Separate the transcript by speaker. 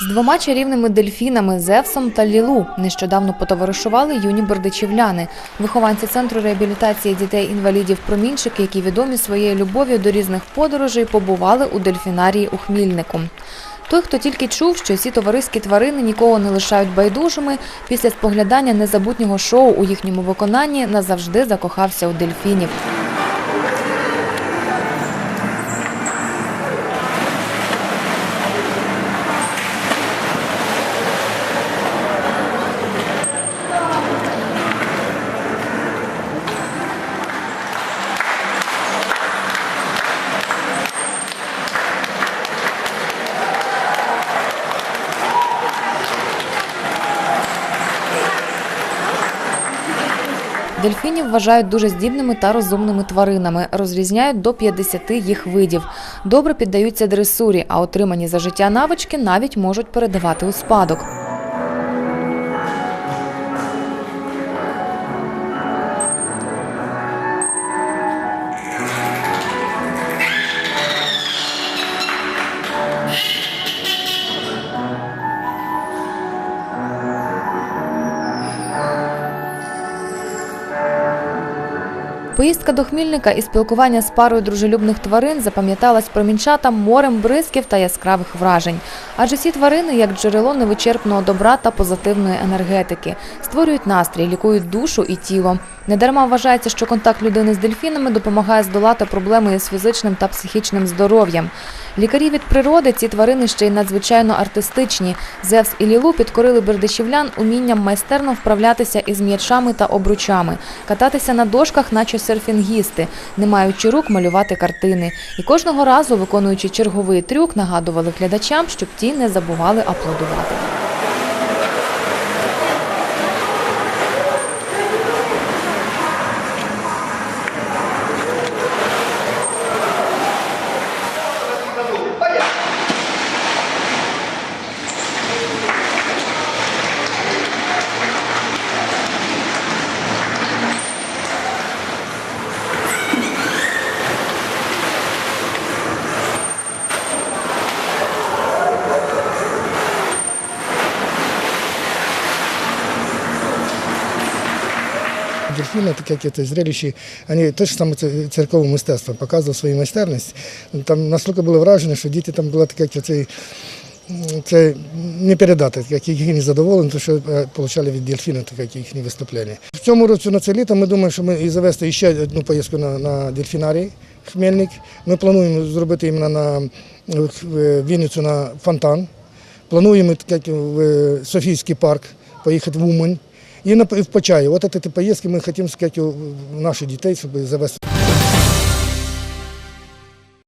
Speaker 1: двома чарівними дельфінами Зевсом та Лілу нещодавно потоваришували юні бердичівляни, вихованці центру реабілітації дітей-інвалідів Промінчики, які відомі своєю любов'ю до різних подорожей, побували у дельфінарії у Хмільнику. Той, хто тільки чув, що ці товариські тварини нікого не лишають байдужими, після споглядання незабутнього шоу у їхньому виконанні назавжди закохався у дельфінів. Дельфінів вважають дуже здібними та розумними тваринами, розрізняють до 50 їх видів. Добре піддаються дресурі, а отримані за життя навички навіть можуть передавати у спадок. Поїздка до Хмільника і спілкування з парою дружелюбних тварин запам'яталась промінчатам морем бризків та яскравих вражень. Адже ці тварини як джерело невичерпного добра та позитивної енергетики, створюють настрій, лікують душу і тіло. Недарма вважається, що контакт людини з дельфінами допомагає здолати проблеми із фізичним та психічним здоров'ям. Лікарі від природи ці тварини ще й надзвичайно артистичні. Зевс і Лілу підкорили бердичівлян умінням майстерно вправлятися із м'ячами та обручами, кататися на дошках, наче серфінгісти, не маючи рук малювати картини. І кожного разу, виконуючи черговий трюк, нагадували глядачам, щоб ті не забували аплодувати.
Speaker 2: Дельфины, так как это зрелище, они то же самое ц- церковне мистецтво, показували свою майстерність. Там настільки було враження, що діти там були таке, це, це не передати, як їхні задоволені, тому що е, отримали від дельфіна таке їхні виступлення. В цьому році на це літо ми думаємо, що ми і завести ще одну поїздку на, на дельфінарій Хмельник. Ми плануємо зробити іменно на Вінницю на фонтан. Плануємо так, в е, Софійський парк поїхати в Умань. І в Почаї. От ці поїздки ми хочемо сказати, наших дітей, щоб завести.